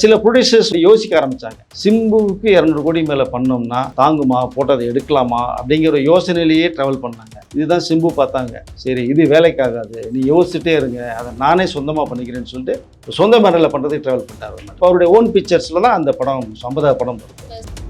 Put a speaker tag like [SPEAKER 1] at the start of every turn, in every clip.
[SPEAKER 1] சில ப்ரொடியூசர்ஸ் யோசிக்க ஆரம்பித்தாங்க சிம்புவுக்கு இரநூறு கோடி மேலே பண்ணோம்னா தாங்குமா போட்டதை எடுக்கலாமா அப்படிங்கிற யோசனையிலேயே ட்ராவல் பண்ணாங்க. இதுதான் சிம்பு பார்த்தாங்க. சரி இது வேலைக்காகாது. நீ யோசிச்சுட்டே இருங்க. அதை நானே சொந்தமாக பண்ணிக்கிறேன்னு சொல்லிட்டு சொந்த மேடலில் பண்ணுறதுக்கு ட்ராவல் பண்ணிட்டார் இப்போ அவருடைய ஓன் பிக்சர்ஸில் தான் அந்த படம் சம்பதா படம் வரும்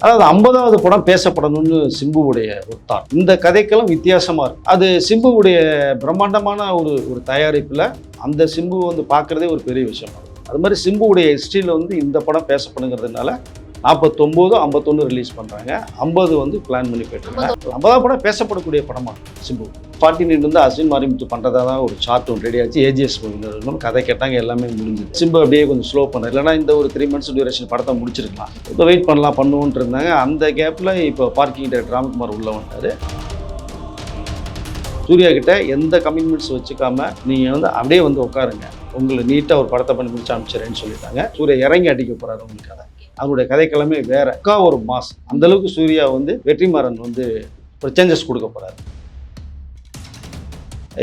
[SPEAKER 1] அதாவது ஐம்பதாவது படம் பேசப்படணும்னு சிம்புவுடைய ஒரு தாட் இந்த கதைக்கெல்லாம் வித்தியாசமாக இருக்கும் அது சிம்புவுடைய பிரம்மாண்டமான ஒரு ஒரு தயாரிப்பில் அந்த சிம்பு வந்து பார்க்குறதே ஒரு பெரிய விஷயம் இருக்கும் அது மாதிரி சிம்புவுடைய ஹிஸ்ட்ரியில் வந்து இந்த படம் பேசப்படுங்கிறதுனால நாற்பத்தொம்போது ஐம்பத்தொன்று ரிலீஸ் பண்ணுறாங்க ஐம்பது வந்து பிளான் பண்ணி போயிட்டுருக்காங்க. ஐம்பதாவது படம் பேசப்படக்கூடிய படமா? சிம்பு. ஃபார்ட்டி நைன் வந்து அசின் மாரிமுத்து பண்ணுறதா தான் ஒரு சார்ட் ஒன்று ரெடி ஆச்சு. ஏஜிஎஸ் மூவியில் கதை கேட்டாங்க எல்லாமே முடிஞ்சுது. சிம்பு அப்படியே கொஞ்சம் ஸ்லோ பண்ண இல்லைனா இந்த ஒரு த்ரீ மந்த்ஸ் டியூரேஷன் படத்தை முடிச்சிருக்கலாம். இப்போ வெயிட் பண்ணலாம் பண்ணுவோன்ட்டு இருந்தாங்க. அந்த கேப்பில் இப்போ பார்க்கிங் டேரக்டர் ராம்குமார் உள்ள வந்துட்டாரு. சூர்யா கிட்ட எந்த கமிட்மெண்ட்ஸ் வச்சுக்காம நீங்கள் வந்து அப்படியே வந்து உட்காருங்க. உங்களை நீட்டாக ஒரு படத்தை பண்ணி முடிச்சு அனுப்பிச்சிடுறேன்னு சொல்லிட்டாங்க. சூர்யா இறங்கி அடிக்க போறாரு உங்களுக்கு கதை. அவருடைய கதைக்கிழமை வேற. அக்கா ஒரு மாஸ். அந்த அளவுக்கு சூர்யா வந்து வெற்றிமாறன் வந்து ஒரு சேஞ்சஸ் கொடுக்க போறாரு.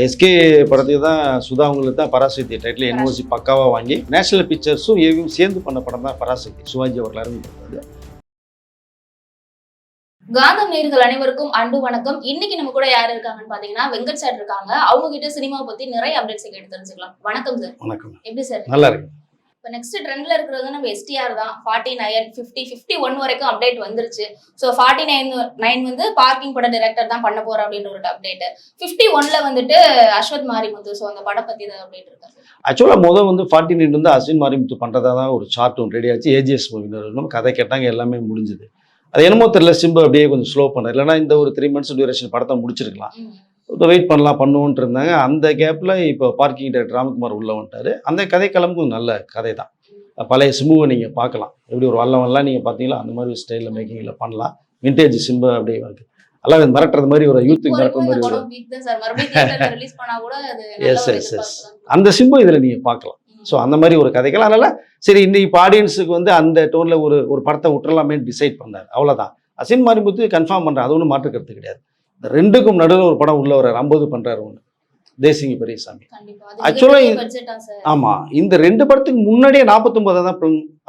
[SPEAKER 1] எஸ்கே படத்துக்கு தான் சுதா அவங்களுக்கு தான் பராசக்தி டைட்டில் என்ஓசி பக்காவாக வாங்கி நேஷனல் பிக்சர்ஸும் ஏவியும் சேர்ந்து பண்ண படம் தான் பராசக்தி. சிவாஜி அவர்கள் அறிமுகப்படுத்தது
[SPEAKER 2] காந்தம் நேர்கள் அனைவருக்கும் அன்பு வணக்கம். இன்னைக்கு நம்ம கூட யார் இருக்காங்கன்னு பாத்தீங்கன்னா வெங்கட் சார் இருக்காங்க. அவங்க கிட்ட சினிமாவை பத்தி நிறைய அப்டேட்ஸ் கேட்டு தெரிஞ்சுக்கலாம். வணக்கம் சார்
[SPEAKER 1] வணக்கம்.
[SPEAKER 2] எப்படி சார்
[SPEAKER 1] நல்லா இருக்கு
[SPEAKER 2] இப்போ நெக்ஸ்ட் ட்ரெண்ட்ல இருக்கிறது நம்ம எஸ்டிஆர் தான் forty nine fifty fifty one வரைக்கும் அப்டேட் வந்துருச்சு. ஸோ ஃபார்ட்டி நைன் நைன் வந்து பார்க்கிங் பட டைரக்டர் தான் பண்ண போறோம் அப்படின்ற ஒரு அப்டேட் ஃபிஃப்டி ஒன்ல வந்துட்டு அஸ்வத் மாரிமுத்து. ஸோ அந்த படம் பத்தி தான் அப்டேட் இருக்கு?
[SPEAKER 1] ஆக்சுவலாக முதல் வந்து ஃபார்ட்டி நைன் வந்து அசின் மாரிமுத்து பண்ணுறதா தான் ஒரு சார்ட் ஒன்று ரெடி ஆச்சு. ஏஜிஎஸ் மூவினர் கதை கேட்டாங்க எல்லாமே முடிஞ்சுது. அது என்னமோ தெரியல சிம்பு அப்படியே கொஞ்சம் ஸ்லோ பண்ண இல்லைனா இந்த ஒரு த்ரீ மந்த்ஸ் டியூரேஷன் படத்தை முடிச்சிருக்கலாம். வெயிட் பண்ணலாம் பண்ணுவோன்ட்டு இருந்தாங்க. அந்த கேப்பில் இப்போ பார்க்கிங் டேரக்டர் ராம்குமார் உள்ள வந்துட்டாரு. அந்த கதைக்களமுக்கும் நல்ல கதை தான் பழைய சிம்புவை நீங்கள் பார்க்கலாம். எப்படி ஒரு வல்லவன்லாம் நீங்கள் பார்த்தீங்களா? அந்த மாதிரி ஸ்டைலில் மேக்கிங்கில் பண்ணலாம். விண்டேஜ் சிம்பு அப்படியே இருக்கு. எல்லாம் மிரட்டுறது மாதிரி ஒரு யூத்துக்கு மிரட்டுற மாதிரி ஒரு yes.
[SPEAKER 2] எதிர்பார்ப்பு தான்.
[SPEAKER 1] அந்த சிம்பு இதில் நீங்கள் பார்க்கலாம். ஸோ அந்த மாதிரி ஒரு கதைகள். அதனால சரி இன்னைக்கு இப்போ ஆடியன்ஸுக்கு வந்து அந்த டோனில் ஒரு ஒரு படத்தை விட்டுறலாமே டிசைட் பண்ணார். அவ்வளோதான் அசின் மாரிமுத்து கன்ஃபார்ம் பண்ணுறாரு அது ஒன்றும் மாற்று கருத்து கிடையாது. இந்த ரெண்டுக்கும் நடுவில் ஒரு படம் உள்ள வர்றாரு. ஐம்பது பண்ணுறாரு ஒன்று தேசிங்க பெரியசாமி.
[SPEAKER 2] கண்டிப்பா.
[SPEAKER 1] Actually,
[SPEAKER 2] ஆக்சுவலா பட்ஜெட்டா சார்
[SPEAKER 1] ஆமாம் இந்த ரெண்டு படத்துக்கு முன்னாடியே நாற்பத்தொம்பது தான்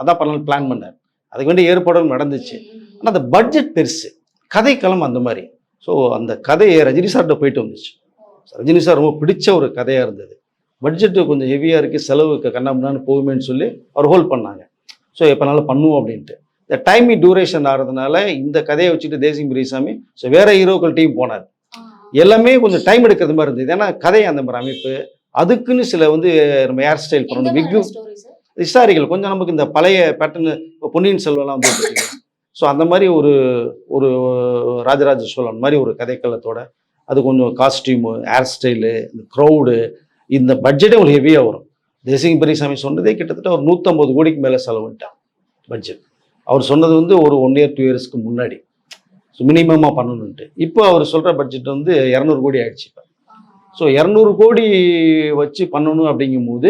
[SPEAKER 1] அதான் பண்ணலாம் பிளான் பண்ணார். அதுக்கு வேண்டிய ஏற்பாடும் நடந்துச்சு. ஆனால் அந்த பட்ஜெட் பெருசு. கதைக்களம் அந்த மாதிரி. ஸோ அந்த கதையை ரஜினி சார்கிட்ட போயிட்டு வந்துச்சு. ரஜினி சார் ரொம்ப பிடிச்ச ஒரு கதையாக இருந்தது. பட்ஜெட்டு கொஞ்சம் ஹெவியாக இருக்குது செலவுக்கு கண்ணாமண்ணான்னு போகுமேன்னு சொல்லி அவர் ஹோல்ட் பண்ணாங்க. ஸோ எப்போனாலும் பண்ணுவோம் அப்படின்ட்டு. இந்த டைமிங் டியூரேஷன் ஆகிறதுனால இந்த கதையை வச்சுட்டு தேசிங் பெரியசாமி ஸோ வேற ஹீரோக்கள் டீம் போனார். எல்லாமே கொஞ்சம் டைம் எடுக்கிறது மாதிரி இருந்தது. ஏன்னா கதை அந்த மாதிரி அமைப்பு. அதுக்குன்னு சில வந்து நம்ம ஹேர் ஸ்டைல் பண்ணணும். விக்கு ஹிஸ்டாரிக்கல் கொஞ்சம் நமக்கு இந்த பழைய பேட்டர்னு பொன்னியின் செல்வன்லாம் வந்து ஸோ அந்த மாதிரி ஒரு ஒரு ராஜராஜ சோழன் மாதிரி ஒரு கதைக்களத்தோட அது கொஞ்சம் காஸ்டியூமு ஹேர் ஸ்டைலு இந்த க்ரௌடு இந்த பட்ஜெட்டே ஒரு ஹெவியாக வரும். தேசிங்க பெரியசாமி சொன்னதே கிட்டத்தட்ட ஒரு நூற்றம்பது கோடிக்கு மேலே செலவுட்டான் பட்ஜெட் அவர் சொன்னது வந்து ஒரு ஒன் இயர் டூ இயர்ஸ்க்கு முன்னாடி. ஸோ மினிமமாக பண்ணணுன்ட்டு இப்போ அவர் சொல்கிற பட்ஜெட் வந்து இரநூறு கோடி ஆயிடுச்சு இப்போ. ஸோ இரநூறு கோடி வச்சு பண்ணணும் அப்படிங்கும்போது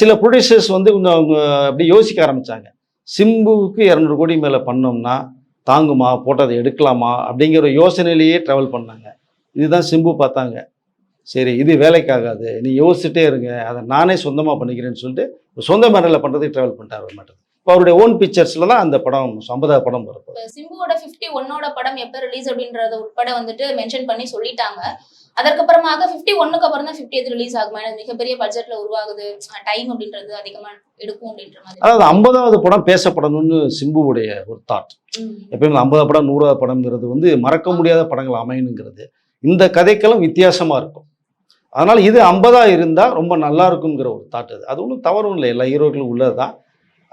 [SPEAKER 1] சில ப்ரொடியூசர்ஸ் வந்து கொஞ்சம் அவங்க அப்படி யோசிக்க ஆரம்பித்தாங்க சிம்புவுக்கு இரநூறு கோடி மேலே பண்ணோம்னா தாங்குமா? போட்டதை எடுக்கலாமா? அப்படிங்கிற ஒரு யோசனையிலேயே ட்ராவல் பண்ணாங்க. இதுதான் சிம்பு பார்த்தாங்க. சரி இது வேலைக்காகாது. நீ யோசிச்சுட்டே இருங்க. அதை நானே சொந்தமாக பண்ணிக்கிறேன்னு சொல்லிட்டு சொந்த மேடலில் பண்ணுறதுக்கு ட்ராவல் பண்ணிட்டார் ஒரு மேட்டர் அவருடைய ஓன் பிக்சர்ஸில் தான் அந்த படம் ஐம்பதாவது படம்
[SPEAKER 2] இப்ப சிம்புவோட 51 ஒன்னோட படம் எப்ப ரிலீஸ் அப்படின்றத உட்பட வந்துட்டு மென்ஷன் பண்ணி சொல்லிட்டாங்க. அதற்கப்புறமாக 51 ஒன்னுக்கு அப்புறம் தான் 50th ரிலீஸ் ஆகுமா? ஏன்னா மிகப்பெரிய பட்ஜெட்ல உருவாகுது. டைம் அப்படின்றது அதிகமா எடுக்கும் அப்படின்ற மாதிரி.
[SPEAKER 1] அதாவது ஐம்பதாவது படம் பேசப்படணும்னு சிம்புவுடைய ஒரு தாட். எப்பயுமே ஐம்பதாவது படம் நூறாவது படம்ங்கிறது வந்து மறக்க முடியாத படங்கள் அமையணுங்கிறது. இந்த கதைக்களம் வித்தியாசமாக இருக்கும். அதனால் இது ஐம்பதா இருந்தால் ரொம்ப நல்லா இருக்குங்கிற ஒரு தாட் அது. அது ஒன்றும் தவறும் இல்லை. எல்லா ஹீரோக்களும் உள்ளது தான்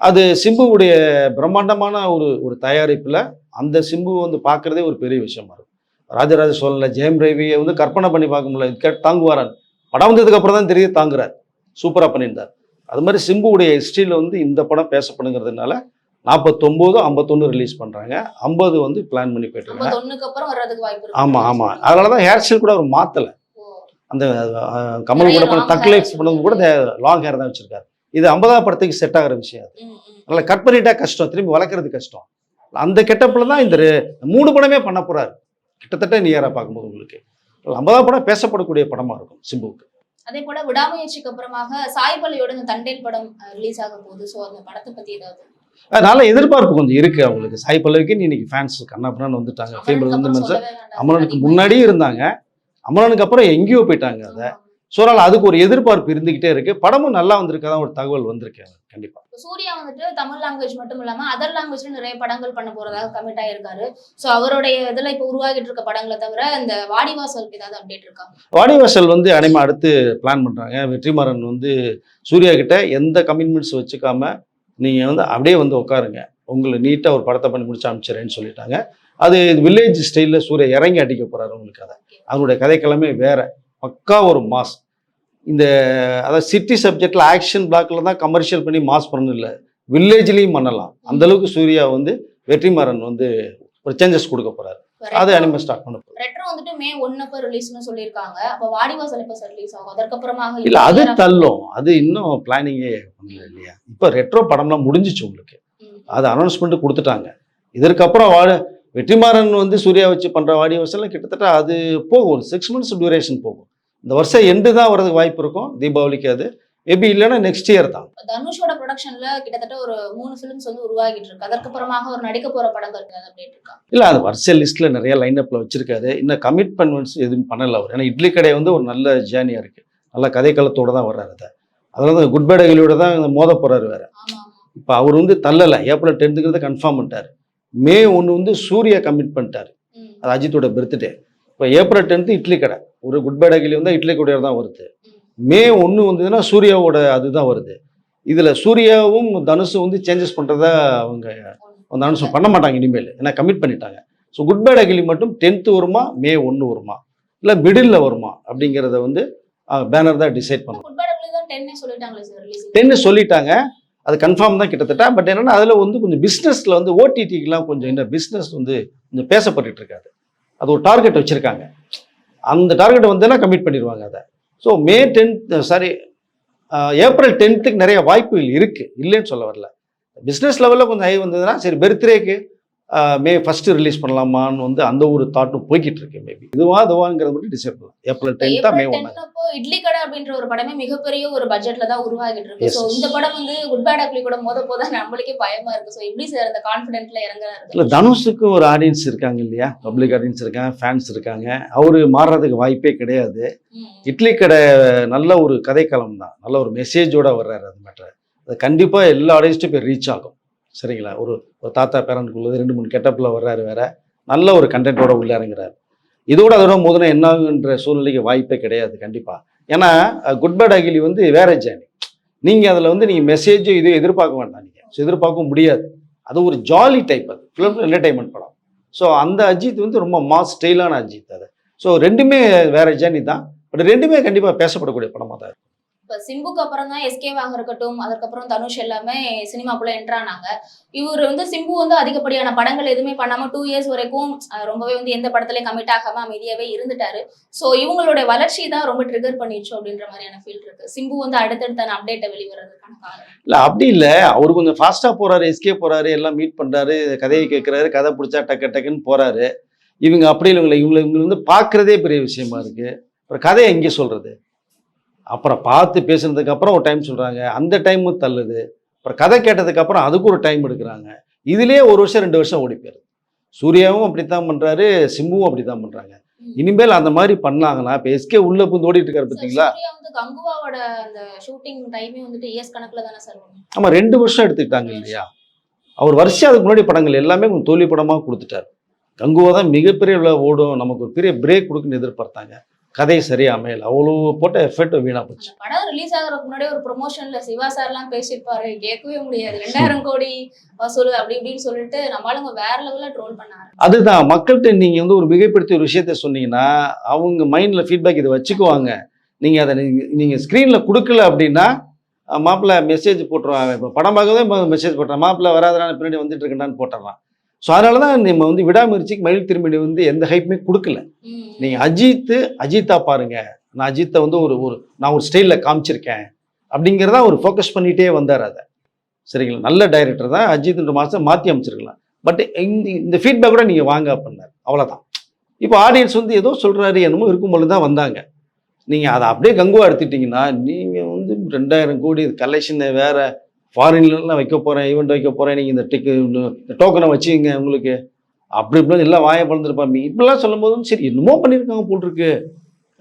[SPEAKER 1] அது சிம்புவுடைய பிரம்மாண்டமான ஒரு ஒரு தயாரிப்பில் அந்த சிம்பு வந்து பார்க்குறதே ஒரு பெரிய விஷயமா இருக்கும். ராஜராஜ சோழனில் ஜெயம் ரவியை வந்து கற்பனை பண்ணி பார்க்க முடியல. கேட்டு தாங்குவாரான். படம் வந்ததுக்கு அப்புறம் தான் தெரியுது தாங்குறார். சூப்பராக பண்ணியிருந்தார். அது மாதிரி சிம்புவுடைய ஹிஸ்ட்ரியில் வந்து இந்த படம் பேசப்படுங்கிறதுனால நாற்பத்தொம்போது ஐம்பத்தொன்று ரிலீஸ் பண்ணுறாங்க ஐம்பது வந்து பிளான் பண்ணி போயிட்டு இருக்காங்க
[SPEAKER 2] 51 ஒன்னுக்கு அப்புறம் வர்றதுக்கு வாய்ப்பு இருக்கு.
[SPEAKER 1] ஆமாம் ஆமாம் அதனால தான் ஹேர் ஸ்டைல் கூட அவர் மாற்றலை. அந்த கமல் கூட பண்ண தக் லைஃப் பண்ணது கூட லாங் ஹேர் தான் வச்சிருக்காரு. இது ஐம்பதாம் படத்துக்கு செட் ஆகிற விஷயம் அது. அதனால் கட் பண்ணிட்டா கஷ்டம். திரும்பி வளர்க்குறது கஷ்டம். அந்த கெட்டப்பில் தான் இந்த மூணு படமே பண்ண போறாரு. கிட்டத்தட்ட நியராக பார்க்கும்போது உங்களுக்கு? ஐம்பதாம் படம் பேசப்படக்கூடிய படமாக இருக்கும் சிம்புவுக்கு.
[SPEAKER 2] அதே போல விடாமுயற்சிக்கு அப்புறமாக சாய்பல்லியோட இந்த தண்டேல் படம் ரிலீஸ் ஆக போகுது சோ அந்த படத்தை பத்தி ஏதாவது?
[SPEAKER 1] அதனால எதிர்பார்ப்பு கொஞ்சம் இருக்கு அவங்களுக்கு. சாய் பல்லவிக்கு இன்னைக்கு ஃபேன்ஸ் கண்ணாப்புறான்னு வந்துட்டாங்க. ஃபேமிலி வந்து
[SPEAKER 2] அதிகமா
[SPEAKER 1] முன்னாடியே இருந்தாங்க. அமரனுக்கு அப்புறம் எங்கேயோ போயிட்டாங்க அதை. ஸோ அதனால அதுக்கு ஒரு எதிர்பார்ப்பு இருந்துகிட்டே இருக்கு. படமும் நல்லா வந்திருக்கதான் ஒரு தகவல் வந்திருக்கு. கண்டிப்பா.
[SPEAKER 2] சூர்யா வந்துட்டு தமிழ் லாங்குவேஜ் மட்டும் இல்லாம அதர் லாங்குவேஜ்ல நிறைய படங்கள் பண்ண போறதாக கமிட் ஆயிருக்காரு. சோ அவருடைய இதுல இப்ப உருவாகிட்டு இருக்க படங்களை தவிர இந்த வாடிவாசலுக்கு ஏதாவது அப்டேட் இருக்கா?
[SPEAKER 1] வாடிவாசல் வந்து அனிமா அடுத்து பிளான் பண்றாங்க. வெற்றிமாறன் வந்து சூர்யா கிட்ட எந்த கமிட்மெண்ட்ஸ் வச்சுக்காம நீங்க வந்து அப்படியே வந்து உட்காருங்க. உங்களை நீட்டாக ஒரு படத்தை பண்ணி முடிச்சு அனுப்பிச்சிடுறேன்னு சொல்லிட்டாங்க. அது வில்லேஜ் ஸ்டைலில் சூர்யா இறங்கி அடிக்க போறாரு உங்களுக்கு அதை. அவருடைய கதைக்கிழமை வேற. பக்கா ஒரு மாஸ் இந்த அதாவது சிட்டி சப்ஜெக்டில் ஆக்ஷன் பிளாக்ல தான் கமர்ஷியல் பண்ணி மாஸ் பண்ணணும் இல்லை. வில்லேஜ்லேயும் பண்ணலாம். அந்த அளவுக்கு சூர்யா வந்து வெற்றிமாறன் வந்து ஒரு சேஞ்சஸ் கொடுக்க போறாரு. அது அனிமா ஸ்டார்ட் பண்ண போறாரு.
[SPEAKER 2] ரெட்ரோ வந்துட்டு மே ஒன்னு அப்ப ரிலீஸ்னு சொல்லியிருக்காங்க. அப்ப வாடிவாசல் எப்ப ரிலீஸ் ஆகும்? அதற்கப்புறமாக
[SPEAKER 1] இல்ல அது தள்ளும். அது இன்னும் பிளானிங்கே பண்ணல இல்லையா? இப்போ ரெட்ரோ படம்லாம் முடிஞ்சிச்சு உங்களுக்கு. அது அனௌன்ஸ்மெண்ட் கொடுத்துட்டாங்க. இதற்கப்புறம் வெற்றிமாறன் வந்து சூர்யா வச்சு பண்ற வாடி வருஷம்லாம் கிட்டத்தட்ட அது போகும். ஒரு சிக்ஸ் மந்த்ஸ் டியூரேஷன் போகும். இந்த வருஷம் எண்டு தான் வரதுக்கு வாய்ப்பு இருக்கும். தீபாவளிக்கு அது. மேபி இல்லைன்னா நெக்ஸ்ட் இயர் தான்.
[SPEAKER 2] தனுஷோட ப்ரொடக்ஷன்ல கிட்டத்தட்ட ஒரு மூணு ஃபிலிம்ஸ் வந்து உருவாகிட்டு இருக்கு. அதற்கப்புறமாக ஒரு நடிக்க போற படங்கள் இருக்கா
[SPEAKER 1] இல்லை அது வருஷ லிஸ்ட்டில் நிறைய லைனப்பில் வச்சிருக்காரு. இன்னும் கமிட்மெண்ட்ஸ் எதுவும் பண்ணல அவர். ஏன்னா இட்லி கடை வந்து ஒரு நல்ல ஜேர்னியாக இருக்குது நல்ல கதைக்களத்தோட தான் வர்றாரு அதை. அதனால தான் குட் பை டகிலியோட தான் மோத போகிறாரு வேற. இப்போ அவர் வந்து தள்ளலை. ஏப்ரல் டென்த்துங்கிறத கன்ஃபார்ம் பண்ணிட்டார். மே ஒன்று வந்து சூர்யா கமிட் பண்ணிட்டார். அது அஜித்தோட பர்த்டே இப்போ ஏப்ரல் டென்த்து இட்லி கடை. ஒரு குட் பை டகிலி வந்தால் இட்லி கடையாக தான் வருது.
[SPEAKER 2] ம்.
[SPEAKER 1] ஒன்று வந்ததுன்னா சூர்யாவோட அதுதான் வருது. இதில் சூர்யாவும் தனுஷும் வந்து சேஞ்சஸ் பண்ணுறதா அவங்க அனுசம் பண்ண மாட்டாங்க இனிமேல். ஏன்னா கமிட் பண்ணிட்டாங்க. ஸோ குட் பை அகிலி மட்டும் டென்த்து வருமா மே ஒன்று வருமா? இல்லை மிடில் வருமா? அப்படிங்கிறத வந்து பேனர் தான் டிசைட்
[SPEAKER 2] ரிலீஸ்
[SPEAKER 1] டென்னு சொல்லிட்டாங்க. அது கன்ஃபார்ம் தான் கிட்டத்தட்ட. பட் என்னன்னா அதில் வந்து கொஞ்சம் பிஸ்னஸில் வந்து ஓடிடிக்கெலாம் கொஞ்சம் இந்த பிஸ்னஸ் வந்து கொஞ்சம் பேசப்பட்டு இருக்காது. அது ஒரு டார்கெட் வச்சுருக்காங்க. அந்த டார்கெட் வந்தேன்னா கம்ப்ளீட் பண்ணிடுவாங்க அதை. So May tenth sorry April டென்த்துக்கு நிறைய வாய்ப்புகள் இருக்குது இல்லைன்னு சொல்ல வரல. பிஸ்னஸ் லெவலில் கொஞ்சம் ஹை வந்ததுன்னா சரி பர்த்டேக்கு மே ஃபஸ்ட்டு ரிலீஸ் பண்ணலாமான்னு வந்து அந்த ஒரு தாட்டும் போய்கிட்டு இருக்கு மேபி இதுவா அதுவாங்கிறத மட்டும் டிசைட் பண்ணலாம். ஏப்ரல் டென்த்தா மே ஒன்று
[SPEAKER 2] இட்லி கடை அப்படின்ற ஒரு படமே மிகப்பெரிய ஒரு பட்ஜெட்ல தான் உருவாகிட்டு இருக்கு.
[SPEAKER 1] Yes.
[SPEAKER 2] இந்த படம் வந்து குட் பேட் அப்ளி கூட மோத போதா நம்மளுக்கே பயமா இருக்கு. சோ எப்படி சார் அந்த கான்பிடென்ட்ல இறங்குறாரு?
[SPEAKER 1] இல்லை தனுஷுக்கு ஒரு ஆடியன்ஸ் இருக்காங்க இல்லையா? பப்ளிக் ஆடியன்ஸ் இருக்காங்க ஃபேன்ஸ் இருக்காங்க. அவரு மாறுறதுக்கு வாய்ப்பே கிடையாது. இட்லி கடை நல்ல ஒரு கதைக்களம் தான். நல்ல ஒரு மெசேஜோட வர்றாரு அது மேட்டர் அது கண்டிப்பாக எல்லா ஆடியன்ஸ்ட்டும் போய் ரீச் ஆகும். சரிங்களா? ஒரு ஒரு தாத்தா பேரனுக்குள்ளது ரெண்டு மூணு கெட்டப்பில் வர்றாரு வேற. நல்ல ஒரு கண்டென்ட்டோட உள்ள இறங்குறாரு. இதோட அதோட மோதனை என்ன சூழ்நிலைக்கு வாய்ப்பே கிடையாது கண்டிப்பாக ஏன்னா குட் பேட் அகிலி வந்து வேற ஜேர்னி நீங்கள் அதில் வந்து நீங்கள் மெசேஜோ இதோ எதிர்பார்க்க வேண்டாம் நீங்கள் ஸோ எதிர்பார்க்க முடியாது. அது ஒரு ஜாலி டைப் அது. ஃபிலிம் என்டர்டைன்மெண்ட் படம். ஸோ அந்த அஜித் வந்து ரொம்ப மாஸ் ஸ்டைலான அஜித் அது. ஸோ ரெண்டுமே வேற ஜேர்னி தான். பட் ரெண்டுமே கண்டிப்பாக பேசப்படக்கூடிய படமாக தான்
[SPEAKER 2] இப்ப சிம்புக்கு அப்புறம் தான் எஸ்கேவாக இருக்கட்டும் அதுக்கப்புறம் தனுஷ் எல்லாமே சினிமாக்குள்ள என்ட்ரானாங்க இவர் வந்து சிம்பு வந்து அதிகப்படியான படங்கள் எதுவுமே பண்ணாம டூ இயர்ஸ் வரைக்கும் ரொம்பவே வந்து எந்த படத்துலயும் கமிட் ஆகாம அமைதியாவே இருந்துட்டாரு. சோ இவங்களுடைய வளர்ச்சி தான் ரொம்ப ட்ரிகர் பண்ணிடுச்சு அப்படின்ற மாதிரியான ஃபீல் இருக்கு. சிம்பு வந்து அடுத்தடுத்த அப்டேட்டை வெளிவரதுக்கான காரணம்.
[SPEAKER 1] இல்லை அப்படி இல்லை. அவர் கொஞ்சம் ஃபாஸ்ட்டாக போகிறாரு எஸ்கே போகிறாரு எல்லாம் மீட் பண்ணுறாரு கதையை கேட்குறாரு கதை பிடிச்சா டக்கு டக்குன்னு போகிறாரு இவங்க அப்படி இல்லை இவங்களை இவங்களை வந்து பார்க்குறதே பெரிய விஷயமா இருக்குது அப்புறம் கதையை எங்கே சொல்கிறது அப்புறம் பார்த்து பேசுனதுக்கு அப்புறம் ஒரு டைம் சொல்கிறாங்க அந்த டைமும் தள்ளுது. அப்புறம் கதை கேட்டதுக்கு அப்புறம் அதுக்கு ஒரு டைம் எடுக்கிறாங்க. இதுலேயே ஒரு வருஷம் ரெண்டு வருஷம் ஓடி போயிருது சூர்யாவும் அப்படித்தான் பண்ணுறாரு சிம்புவும் அப்படித்தான் பண்ணுறாங்க இனிமேல் அந்த மாதிரி பண்ணாங்கன்னா இப்போ எஸ்கே உள்ள புந்து ஓடிட்டு இருக்காரு பார்த்தீங்களா
[SPEAKER 2] கங்குவாவோட அந்த ஷூட்டிங் டைமே வந்துட்டு இயர்ஸ் கணக்குல தானே சார்
[SPEAKER 1] ஆமாம் ரெண்டு வருஷம் எடுத்துக்கிட்டாங்க இல்லையா? அவர் வருஷம் அதுக்கு முன்னாடி படங்கள் எல்லாமே தோல்வி படமாக கொடுத்துட்டார். கங்குவா தான் மிகப்பெரிய ஓடும். நமக்கு ஒரு பெரிய பிரேக் கொடுக்குன்னு எதிர்பார்த்தாங்க. கதை சரியா அமையல. அவ்வளோ போட்ட எஃபெக்ட் வீணா போச்சு.
[SPEAKER 2] படம் ரிலீஸ் ஆகிறதுக்கு முன்னாடியே ஒரு ப்ரொமோஷன்ல சிவா சார் எல்லாம் பேசியிருப்பாரு. கேட்கவே முடியாது. ரெண்டாயிரம் கோடி வசூல் அப்படி இப்படின்னு சொல்லிட்டு நம்மளுங்க வேற லெவல்ல ட்ரோல் பண்ணாரு
[SPEAKER 1] அதுதான். மக்கள்கிட்ட நீங்கள் வந்து ஒரு மிகப்படுத்திய ஒரு விஷயத்த சொன்னீங்கன்னா அவங்க மைண்டில் ஃபீட்பேக் இதை வச்சுக்குவாங்க. நீங்கள் அதை நீங்கள் ஸ்க்ரீனில் கொடுக்கல அப்படின்னா மாப்பிள்ளை மெசேஜ் போட்டுருவாங்க. இப்போ படம் பார்க்கவே மெசேஜ் போட்டுறான் மாப்பிள்ளை வராதனால பின்னாடி வந்துட்டு இருக்கேன்டான்னு போட்டுறான் ஸோ அதனால தான் நம்ம வந்து விடாமுயற்சிக்கு மயில் திரும்பி வந்து எந்த ஹைப்புமே கொடுக்கல. நீங்கள் அஜித்து அஜித்தா பாருங்க. நான் அஜித்தை வந்து ஒரு ஒரு நான் ஒரு ஸ்டைலில் காமிச்சிருக்கேன். அப்படிங்கிறதா ஒரு ஃபோக்கஸ் பண்ணிகிட்டே வந்தார் அதை. சரிங்களா? நல்ல டைரக்டர் தான். அஜித்ன்ற மாதம் மாற்றி அமைச்சிருக்கலாம். பட் இந்த இந்த ஃபீட்பேக் கூட நீங்கள் வாங்க பண்ணார் அவ்வளோதான் இப்போ ஆடியன்ஸ் வந்து ஏதோ சொல்கிறாரு என்னமோ இருக்கும் பொழுது தான் வந்தாங்க. நீங்கள் அதை அப்படியே கங்குவா எடுத்துட்டீங்கன்னா நீங்கள் வந்து ரெண்டாயிரம் கோடி கலெக்ஷன் வேற ஃபாரின்லாம் வைக்க போகிறேன் ஈவெண்ட் வைக்க போகிறேன் நீங்கள் இந்த டிக்கு இந்த டோக்கனை வச்சுங்க உங்களுக்கு. அப்படி இப்படி எல்லாம் வாயை பழந்துருப்பாங்க இப்படிலாம் சொல்லும் போதும் சரி என்னமோ பண்ணியிருக்காங்க போல் இருக்கு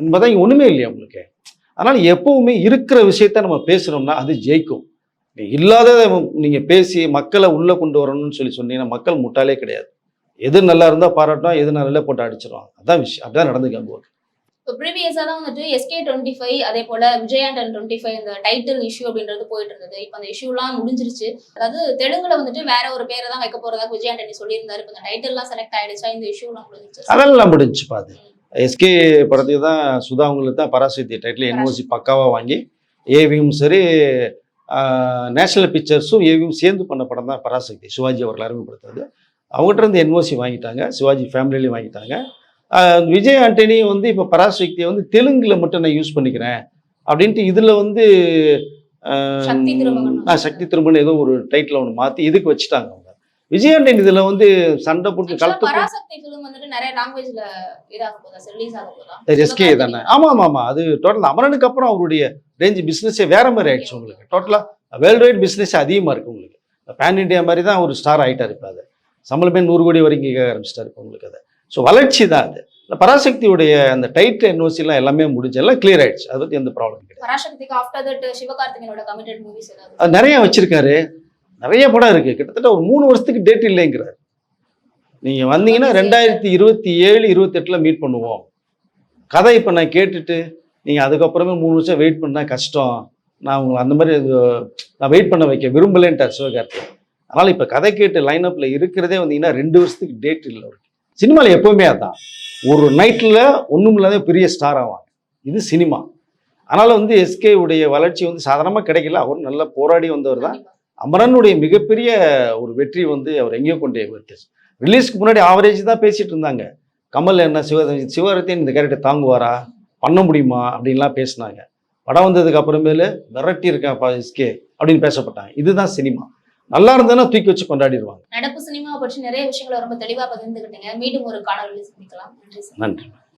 [SPEAKER 1] பார்த்தா இங்கே ஒன்றுமே இல்லையா உங்களுக்கு? அதனால் எப்பவுமே இருக்கிற விஷயத்த நம்ம பேசுகிறோம்னா அது ஜெயிக்கும். இல்லாததை நீங்கள் பேசி மக்களை உள்ளே கொண்டு வரணும்னு சொல்லி சொன்னீங்கன்னா மக்கள் முட்டாளே கிடையாது. எது நல்லா இருந்தால் பாராட்டும் எது நல்லா போட்டு அடிச்சிருவாங்க. அதான் விஷயம். அப்படிதான்
[SPEAKER 2] நடந்துக்காங்க ப்ரீவியஸாக தான் வந்துட்டு எஸ்கே டுவெண்ட்டி ஃபைவ் அதே போல விஜயாண்டன் டுவெண்ட்டி ஃபைவ் இந்த டைட்டில் இஷ்யூ அப்படின்றது போயிட்டு இருந்தது. இப்போ அந்த இஷ்யூலாம் முடிஞ்சிருச்சு. அதாவது தெலுங்குல வந்துட்டு வேற ஒரு பேரை தான் வைக்க போறதா விஜயாண்டனி சொல்லியிருந்தாரு. இப்போ இந்த டைட்டில்லாம் செலக்ட் ஆயிடுச்சா? இந்த இஷ்யூலாம் முடிஞ்சிருச்சு.
[SPEAKER 1] அதெல்லாம் முடிஞ்சுப்பா அது எஸ்கே படத்துக்கு தான் சுதா அவங்களுக்கு தான் பராசக்தி டைட்டில் என்ஓசி பக்காவாக வாங்கி ஏவியும் சரி நேஷனல் பிக்சர்ஸும் ஏவியும் சேர்ந்து பண்ண படம் தான் பராசக்தி. சிவாஜி அவர்கள் அறிமுகப்படுத்துறது. அவங்ககிட்ட இருந்து என்ஓசி வாங்கிட்டாங்க. சிவாஜி ஃபேமிலிலையும் வாங்கிட்டாங்க. விஜய் ஆண்டனி வந்து இப்போ பராசக்தியை வந்து தெலுங்கில் மட்டும் நான் யூஸ் பண்ணிக்கிறேன் அப்படின்ட்டு இதில் வந்து
[SPEAKER 2] சக்தி
[SPEAKER 1] திருமணம். ஏதோ ஒரு டைட்டில் ஒன்று மாற்றி இதுக்கு வச்சுட்டாங்க அவங்க. விஜய் ஆண்டனி இதில் வந்து சண்டை போட்டு கலத்து எஸ்கே தானே. ஆமாம் ஆமாம் ஆமாம் அது டோட்டல் அமரனுக்கு அப்புறம் அவருடைய ரேஞ்ச் பிஸ்னஸே வேற மாதிரி ஆயிடுச்சு உங்களுக்கு. டோட்டலாக வேர்ல்டு வைட் பிஸ்னஸ் அதிகமாக இருக்கு உங்களுக்கு. பேன் இண்டியா மாதிரி தான் ஒரு ஸ்டார் ஆகிட்டார் இப்போ அது. சம்பளமே நூறு கோடி வரைக்கும் கேட்க ஆரம்பிச்சிட்டாரு இப்போ உங்களுக்கு அது. ஸோ வளர்ச்சி தான் அது. இந்த பராசக்தியுடைய அந்த டைட் என்ஓசிலாம் எல்லாமே முடிஞ்சு எல்லாம் கிளியர் ஆயிடுச்சு. அதை பற்றி எந்த ப்ராப்ளம் கிடையாது. அது நிறைய வச்சிருக்காரு. நிறைய படம் இருக்கு. கிட்டத்தட்ட ஒரு மூணு வருஷத்துக்கு டேட் இல்லைங்கிறார். நீங்க வந்தீங்கன்னா ரெண்டாயிரத்தி இருபத்தி ஏழு இருபத்தெட்டுல மீட் பண்ணுவோம். கதை இப்போ நான் கேட்டுட்டு நீங்க அதுக்கப்புறமே மூணு வருஷம் வெயிட் பண்ணா கஷ்டம். நான் உங்களை அந்த மாதிரி நான் வெயிட் பண்ண வைக்க விரும்பலேன்ட்டார் சிவகார்த்தி அதனால இப்போ கதை கேட்டு லைனப்ல இருக்கிறதே வந்தீங்கன்னா ரெண்டு வருஷத்துக்கு டேட் இல்லை அவருக்கு. சினிமாவில் எப்பவுமே அதான். ஒரு நைட்டில் ஒன்றும் இல்லாத பெரிய ஸ்டார் ஆவாங்க. இது சினிமா. அதனால வந்து எஸ்கே உடைய வளர்ச்சி வந்து சாதாரணமாக கிடைக்கல. அவர் நல்லா போராடி வந்தவர் தான். அமரனுடைய மிகப்பெரிய ஒரு வெற்றி வந்து அவர் எங்கேயோ கொண்டு போயிட்டு ரிலீஸ்க்கு முன்னாடி ஆவரேஜ் தான் பேசிட்டு இருந்தாங்க. கமல் என்ன சிவ சிவகார்த்தியன் இந்த கேரக்டர் தாங்குவாரா? பண்ண முடியுமா? அப்படின்லாம் பேசினாங்க. படம் வந்ததுக்கு அப்புறமேலு விரட்டி இருக்கேன் எஸ்கே அப்படின்னு பேசப்பட்டாங்க. இதுதான் சினிமா. நல்லா இருந்ததுன்னா தூக்கி வச்சு கொண்டாடிடுவாங்க.
[SPEAKER 2] நடப்பு சினிமாவை பற்றி நிறைய விஷயங்களை ரொம்ப தெளிவா பகிர்ந்துக்கிட்டீங்க மீண்டும் ஒரு காணொலியில் சந்திக்கலாம். நன்றி சார்.
[SPEAKER 1] நன்றி.